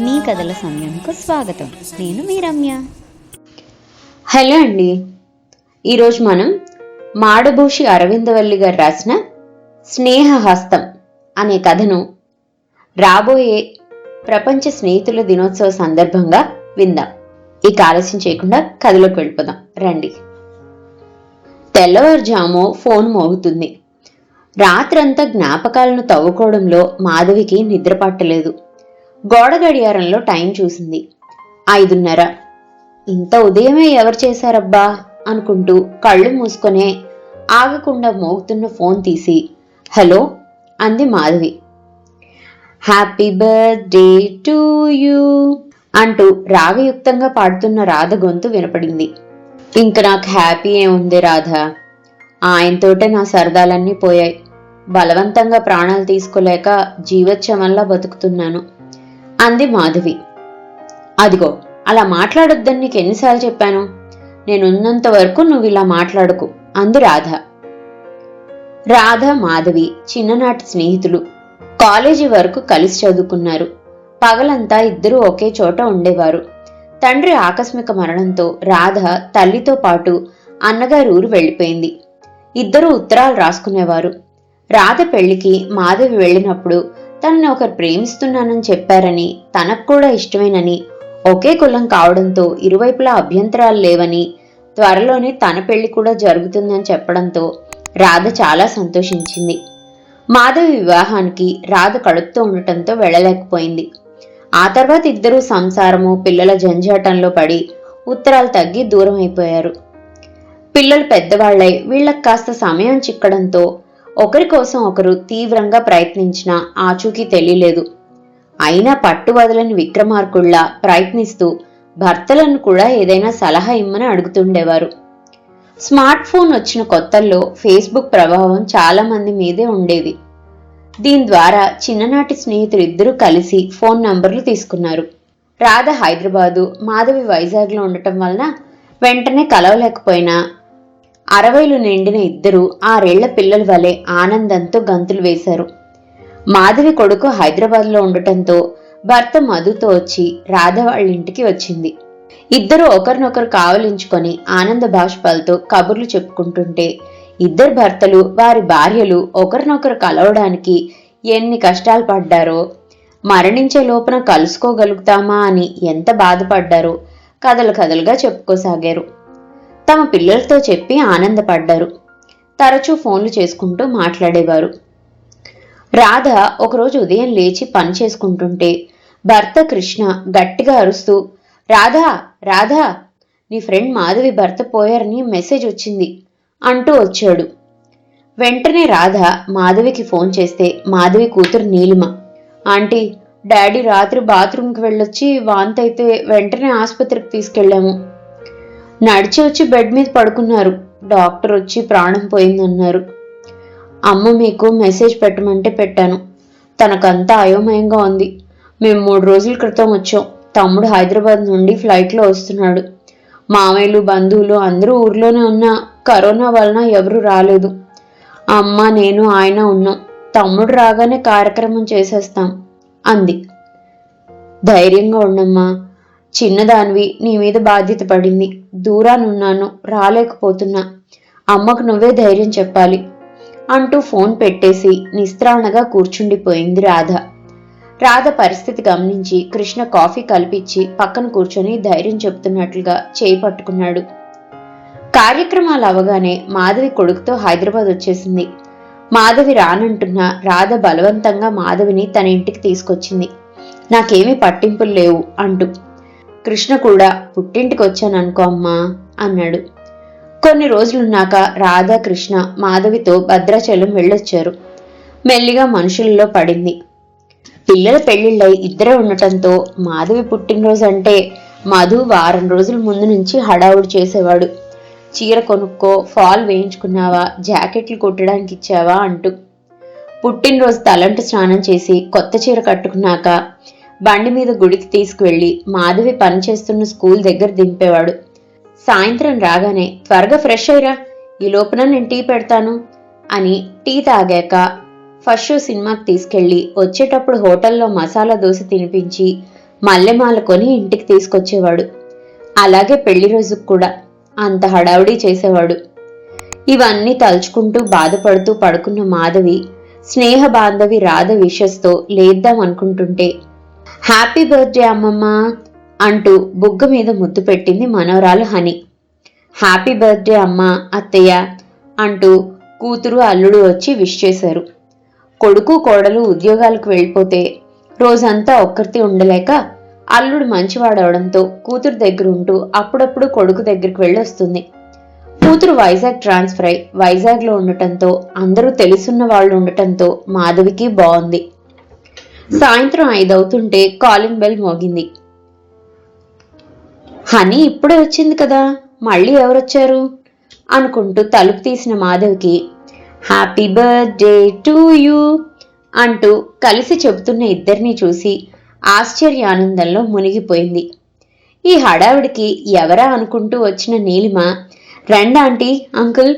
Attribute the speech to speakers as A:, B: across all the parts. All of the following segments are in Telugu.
A: మీ కథల సమయంకు స్వాగతం. నేను మీ రమ్య.
B: హలో అండి. ఈరోజు మనం మాడభూషి అరవిందవల్లి గారు రాసిన స్నేహహస్తం అనే కథను రాబోయే ప్రపంచ స్నేహితుల దినోత్సవ సందర్భంగా విందాం. ఇక ఆలస్యం చేయకుండా కథలోకి వెళ్ళిపోదాం. రండి. తెల్లవారుజాము ఫోన్ మోగుతుంది. రాత్రంతా జ్ఞాపకాలను తవ్వుకోవడంలో మాధవికి నిద్ర పట్టలేదు గోడ గడియారంలో టైం చూసింది. ఐదున్నర. ఇంత ఉదయమే ఎవరు చేశారబ్బా? అనుకుంటూ కళ్ళు మూసుకొనే ఆగకుండా మోగుతున్న ఫోన్ తీసి హలో? అంది Madhavi. Happy birthday to you అంటూ రాగయుక్తంగా పాడుతున్న రాధ గొంతు వినపడింది. ఇంక నాకు హ్యాపీ ఏముంది రాధ? ఆయనతోటే నా సరదాలన్నీ పోయాయి. బలవంతంగా ప్రాణాలు తీసుకోలేక జీవోత్సవంలా బతుకుతున్నాను. అంది మాధవి. అదిగో అలా మాట్లాడొద్దని నీకు ఎన్నిసార్లు చెప్పాను? నేనున్నంత వరకు నువ్వు ఇలా మాట్లాడకు అంది రాధ. రాధ మాధవి చిన్ననాటి స్నేహితులు కాలేజీ వరకు కలిసి చదువుకున్నారు. పగలంతా ఇద్దరూ ఒకే చోట ఉండేవారు. తండ్రి ఆకస్మిక మరణంతో రాధ తల్లితో పాటు అన్నగారు ఊరు వెళ్ళిపోయింది. ఇద్దరూ ఉత్తరాలు రాసుకునేవారు. రాధ పెళ్ళికి మాధవి వెళ్ళినప్పుడు తనని ఒకరు ప్రేమిస్తున్నానని చెప్పారని తనకు కూడా ఇష్టమేనని ఒకే కులం కావడంతో ఇరువైపులా అభ్యంతరాలు లేవని త్వరలోనే తన పెళ్ళి కూడా జరుగుతుందని చెప్పడంతో రాధ చాలా సంతోషించింది. మాధవి వివాహానికి రాధ కడుపుతో ఉండటంతో వెళ్ళలేకపోయింది. ఆ తర్వాత ఇద్దరూ సంసారము పిల్లల జంజాటంలో పడి ఉత్తరాలు తగ్గి దూరం అయిపోయారు పిల్లలు పెద్దవాళ్ళై వీళ్ళకి కాస్త సమయం చిక్కడంతో ఒకరి కోసం ఒకరు తీవ్రంగా ప్రయత్నించినా ఆచూకీ తెలియలేదు. అయినా పట్టు వదలని విక్రమార్కుల్లా ప్రయత్నిస్తూ భర్తలను కూడా ఏదైనా సలహా ఇమ్మని అడుగుతుండేవారు. స్మార్ట్ ఫోన్ వచ్చిన కొత్తల్లో ఫేస్బుక్ ప్రభావం చాలా మంది మీదే ఉండేది. దీని ద్వారా చిన్ననాటి స్నేహితులు ఇద్దరూ కలిసి ఫోన్ నంబర్లు తీసుకున్నారు. రాధ హైదరాబాదు మాధవి వైజాగ్లో ఉండటం వలన వెంటనే కలవలేకపోయినా అరవైలు నిండిన ఇద్దరు ఆరేళ్ళ పిల్లల వలె ఆనందంతో గంతులు వేశారు. మాధవి కొడుకు హైదరాబాద్లో ఉండటంతో భర్త మధుతో వచ్చి రాధ వాళ్ళ ఇంటికి వచ్చింది. ఇద్దరు ఒకరినొకరు కావలించుకొని ఆనంద బాష్పాలతో కబుర్లు చెప్పుకుంటుంటే ఇద్దరు భర్తలు వారి భార్యలు ఒకరినొకరు కలవడానికి ఎన్ని కష్టాలు పడ్డారో మరణించే లోపున కలుసుకోగలుగుతామా అని ఎంత బాధపడ్డారో కథలు కథలుగా చెప్పుకోసాగారు. తమ పిల్లలతో చెప్పి ఆనందపడ్డారు. తరచూ ఫోన్లు చేసుకుంటూ మాట్లాడేవారు. రాధ ఒకరోజు ఉదయం లేచి పని చేసుకుంటుంటే భర్త కృష్ణ గట్టిగా అరుస్తూ రాధా రాధా నీ ఫ్రెండ్ మాధవి భర్త పోయారని మెసేజ్ వచ్చింది అంటూ వచ్చాడు. వెంటనే రాధ మాధవికి ఫోన్ చేస్తే మాధవి కూతురు నీలిమ. ఆంటీ డాడీ రాత్రి బాత్రూంకి వెళ్ళొచ్చి వాంతైతే వెంటనే ఆసుపత్రికి తీసుకెళ్ళాము. నడిచి వచ్చి బెడ్ మీద పడుకున్నారు. డాక్టర్ వచ్చి ప్రాణం పోయిందన్నారు. అమ్మ మీకు మెసేజ్ పెట్టమంటే పెట్టాను. తనకంతా అయోమయంగా ఉంది. మేము మూడు రోజుల క్రితం వచ్చాం. తమ్ముడు హైదరాబాద్ నుండి ఫ్లైట్లో వస్తున్నాడు. మామయ్యలు బంధువులు అందరూ ఊర్లోనే ఉన్నా కరోనా వలన ఎవరూ రాలేదు. అమ్మ నేను ఆయన ఉన్నాం. తమ్ముడు రాగానే కార్యక్రమం చేసేస్తాం. అంది. ధైర్యంగా ఉండమ్మా. చిన్నదానివి నీ మీద బాధ్యత పడింది. దూరానున్నాను రాలేకపోతున్నా. అమ్మకు నువ్వే ధైర్యం చెప్పాలి అంటూ ఫోన్ పెట్టేసి నిస్త్రాణగా కూర్చుండిపోయింది రాధ. రాధ పరిస్థితి గమనించి కృష్ణ కాఫీ కల్పించి పక్కన కూర్చొని ధైర్యం చెప్తున్నట్లుగా చేయి పట్టుకున్నాడు. కార్యక్రమాలు అవగానే మాధవి కొడుకుతో హైదరాబాద్ వచ్చేసింది. మాధవి రానంటున్న రాధ బలవంతంగా మాధవిని తన ఇంటికి తీసుకొచ్చింది. నాకేమీ పట్టింపులు లేవు అంటూ కృష్ణ కూడా పుట్టింటికి వచ్చాననుకో అమ్మా అన్నాడు. కొన్ని రోజులున్నాక రాధా కృష్ణ మాధవితో భద్రాచలం వెళ్ళొచ్చారు. మెల్లిగా మనుషుల్లో పడింది. పిల్లల పెళ్ళిళ్ళై ఇద్దరే ఉండటంతో మాధవి పుట్టినరోజు అంటే మధు వారం రోజుల ముందు నుంచి హడావుడి చేసేవాడు. చీర కొనుక్కో ఫాల్ వేయించుకున్నావా జాకెట్లు కుట్టడానికి ఇచ్చావా అంటూ. పుట్టినరోజు తలంటు స్నానం చేసి కొత్త చీర కట్టుకున్నాక బండి మీద గుడికి తీసుకువెళ్ళి మాధవి పనిచేస్తున్న స్కూల్ దగ్గర దింపేవాడు. సాయంత్రం రాగానే త్వరగా ఫ్రెష్ అయ్యరా ఈ లోపున నేను టీ పెడతాను అని టీ తాగాక ఫస్ట్ షో సినిమాకి తీసుకెళ్ళి వచ్చేటప్పుడు హోటల్లో మసాలా దోశ తినిపించి మల్లెమాల కొని ఇంటికి తీసుకొచ్చేవాడు. అలాగే పెళ్ళి రోజుకు కూడా అంత హడావుడి చేసేవాడు. ఇవన్నీ తలుచుకుంటూ బాధపడుతూ పడుకున్న మాధవి స్నేహ బాంధవి రాధ విషస్తో లేద్దాం అనుకుంటుంటే హ్యాపీ బర్త్డే అమ్మమ్మ అంటూ బుగ్గ మీద ముద్దు పెట్టింది మనవరాలు హని. హ్యాపీ బర్త్డే అమ్మ అత్తయ్య అంటూ కూతురు అల్లుడు వచ్చి విష్ చేశారు. కొడుకు కోడలు ఉద్యోగాలకు వెళ్ళిపోతే రోజంతా ఒక్కరితి ఉండలేక అల్లుడు మంచివాడవడంతో కూతురు దగ్గర ఉంటూ అప్పుడప్పుడు కొడుకు దగ్గరికి వెళ్ళి వస్తుంది కూతురు వైజాగ్ ట్రాన్స్ఫర్ అయి వైజాగ్లో ఉండటంతో అందరూ తెలుసున్న వాళ్ళు ఉండటంతో మాధవికి బాగుంది సాయంత్రం ఐదవుతుంటే కాలింగ్ బెల్ మోగింది. హనీ ఇప్పుడే వచ్చింది కదా మళ్ళీ ఎవరొచ్చారు? అనుకుంటూ తలుపు తీసిన మాధవ్కి హ్యాపీ బర్త్డే టు యూ అంటూ కలిసి చెబుతున్న ఇద్దరిని చూసి ఆశ్చర్యానందంలో మునిగిపోయింది. ఈ హడావిడికి ఎవరా అనుకుంటూ వచ్చిన నీలిమ రండి ఆంటీ అంకుల్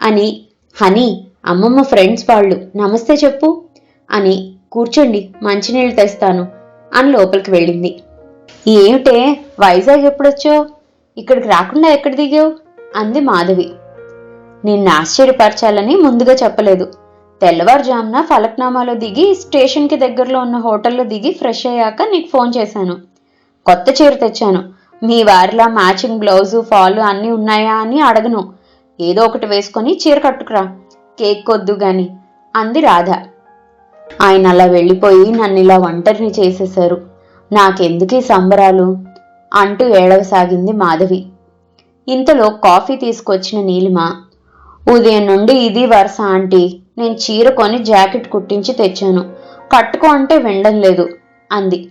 B: అని హనీ అమ్మమ్మ ఫ్రెండ్స్ వాళ్ళు నమస్తే చెప్పు అని కూర్చోండి మంచినీళ్ళు తెస్తాను అని లోపలికి వెళ్ళింది. ఏమిటే వైజాగ్ ఎప్పుడొచ్చో ఇక్కడికి రాకుండా ఎక్కడ దిగావు? అంది మాధవి. నిన్ను ఆశ్చర్యపరచాలని ముందుగా చెప్పలేదు. తెల్లవారుజామున ఫలక్నామాలో దిగి స్టేషన్కి దగ్గరలో ఉన్న హోటల్లో దిగి ఫ్రెష్ అయ్యాక నీకు ఫోన్ చేశాను. కొత్త చీర తెచ్చాను. మీ వారిలా మ్యాచింగ్ బ్లౌజు ఫాలు అన్నీ ఉన్నాయా అని అడగను. ఏదో ఒకటి వేసుకొని చీర కట్టుకురా. కేక్ కొద్దు గాని అంది రాధ. ఆయన అలా వెళ్ళిపోయి నన్ను ఇలా ఒంటరిని చేసేశారు. నాకెందుకీ సంబరాలు? అంటూ ఏడవసాగింది మాధవి. ఇంతలో కాఫీ తీసుకొచ్చిన నీలిమ ఉదయం నుండి ఇది వరుస ఆంటీ నేను చీర కొని జాకెట్ కుట్టించి తెచ్చాను. కట్టుకో అంటే వినడం లేదు అంది.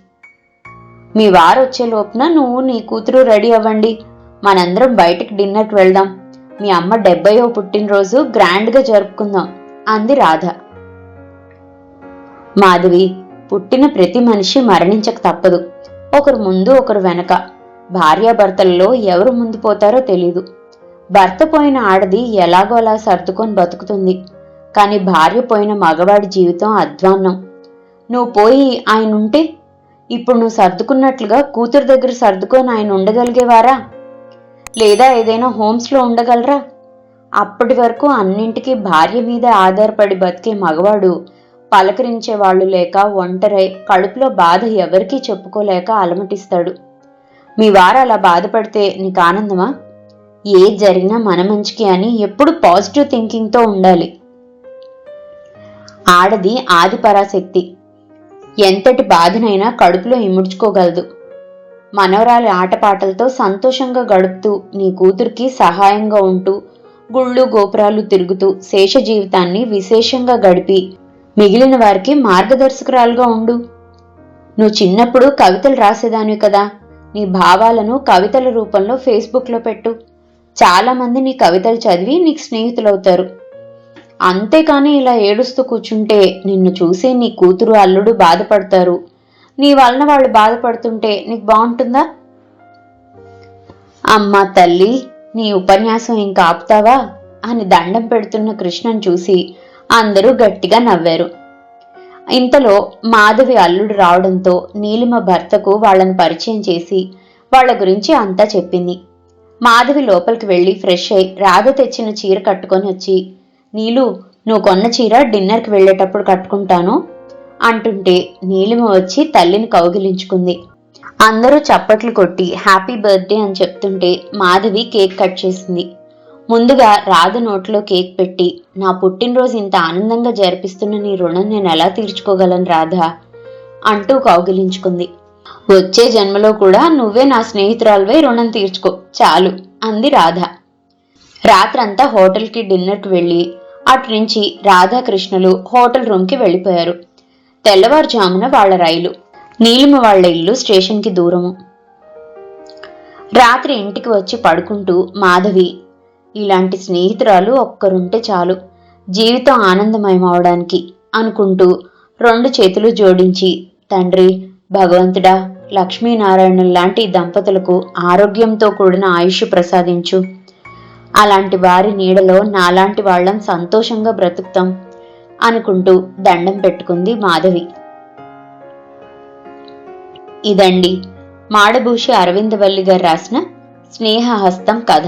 B: మీ వారు వచ్చే లోపున నువ్వు నీ కూతురు రెడీ అవ్వండి. మనందరం బయటకు డిన్నర్కి వెళ్దాం. మీ అమ్మ డెబ్బయో పుట్టినరోజు గ్రాండ్గా జరుపుకుందాం అంది రాధ. మాధవి పుట్టిన ప్రతి మనిషి మరణించక తప్పదు. ఒకరు ముందు ఒకరు వెనక. భార్యాభర్తలలో ఎవరు ముందు పోతారో తెలీదు. భర్త పోయిన ఆడది ఎలాగోలా సర్దుకొని బతుకుతుంది. కానీ భార్య పోయిన మగవాడి జీవితం అధ్వాన్నం. నువ్వు పోయి ఆయన ఉంటే? ఇప్పుడు నువ్వు సర్దుకున్నట్లుగా కూతురు దగ్గర సర్దుకొని ఆయన ఉండగలిగేవారా? లేదా ఏదైనా హోమ్స్లో ఉండగలరా? అప్పటి వరకు అన్నింటికీ భార్య మీద ఆధారపడి బతికే మగవాడు పలకరించే వాళ్ళు లేక ఒంటరై కడుపులో బాధ ఎవరికీ చెప్పుకోలేక అలమటిస్తాడు. మీ వారు అలా బాధపడితే నీకు ఆనందమా? ఏ జరిగినా మన మంచికి అని ఎప్పుడు పాజిటివ్ థింకింగ్తో ఉండాలి. ఆడది ఆది పరాశక్తి. ఎంతటి బాధనైనా కడుపులో ఇముడ్చుకోగలదు. మనవరాలి ఆటపాటలతో సంతోషంగా గడుపుతూ నీ కూతురికి సహాయంగా ఉంటూ గుళ్ళు గోపురాలు తిరుగుతూ శేష జీవితాన్ని విశేషంగా గడిపి మిగిలిన వారికి మార్గదర్శకురాలుగా ఉండు. నువ్వు చిన్నప్పుడు కవితలు రాసేదానివి కదా. నీ భావాలను కవితల రూపంలో ఫేస్బుక్లో పెట్టు. చాలామంది నీ కవితలు చదివి నీకు స్నేహితులవుతారు. అంతేకాని ఇలా ఏడుస్తూ కూర్చుంటే నిన్ను చూసి నీ కూతురు అల్లుడు బాధపడతారు. నీ వలన వాళ్ళు బాధపడుతుంటే నీకు బాగుంటుందా? అమ్మ తల్లి నీ ఉపన్యాసం ఇంకా ఆపుతావా? అని దండం పెడుతున్న కృష్ణను చూసి అందరూ గట్టిగా నవ్వారు. ఇంతలో మాధవి అల్లుడు రావడంతో నీలిమ భర్తకు వాళ్ళని పరిచయం చేసి వాళ్ళ గురించి అంతా చెప్పింది. మాధవి లోపలికి వెళ్ళి ఫ్రెష్ అయి రాధ తెచ్చిన చీర కట్టుకొని వచ్చి నీలు నువ్వు కొన్న చీర డిన్నర్కి వెళ్ళేటప్పుడు కట్టుకుంటాను అంటుంటే నీలిమ వచ్చి తల్లిని కౌగిలించుకుంది. అందరూ చప్పట్లు కొట్టి హ్యాపీ బర్త్డే అని చెప్తుంటే మాధవి కేక్ కట్ చేసింది. ముందుగా రాధ నోట్లో కేక్ పెట్టి నా పుట్టినరోజు ఇంత ఆనందంగా జరిపిస్తున్న నీ రుణం నేను ఎలా తీర్చుకోగలను రాధా? అంటూ కౌగిలించుకుంది. వచ్చే జన్మలో కూడా నువ్వే నా స్నేహితురాలువై రుణం తీర్చుకో చాలు అంది రాధ. రాత్రంతా హోటల్కి డిన్నర్కి వెళ్ళి అటు నుంచి రాధాకృష్ణలు హోటల్ రూమ్కి వెళ్ళిపోయారు. తెల్లవారుజామున వాళ్ళ రైలు నీలిమ వాళ్ళ ఇల్లు స్టేషన్కి దూరము. రాత్రి ఇంటికి వచ్చి పడుకుంటూ మాధవి ఇలాంటి స్నేహితురాలు ఒక్కరుంటే చాలు. జీవితం ఆనందమయమవడానికి అనుకుంటూ రెండు చేతులు జోడించి తండ్రి భగవంతుడా లక్ష్మీనారాయణ లాంటి దంపతులకు ఆరోగ్యంతో కూడిన ఆయుష్ ప్రసాదించు. అలాంటి వారి నీడలో నాలాంటి వాళ్ళం సంతోషంగా బ్రతుకుతాం అనుకుంటూ దండం పెట్టుకుంది మాధవి. ఇదండి మాడభూషి అరవిందవల్లి గారు రాసిన స్నేహహస్తం కథ.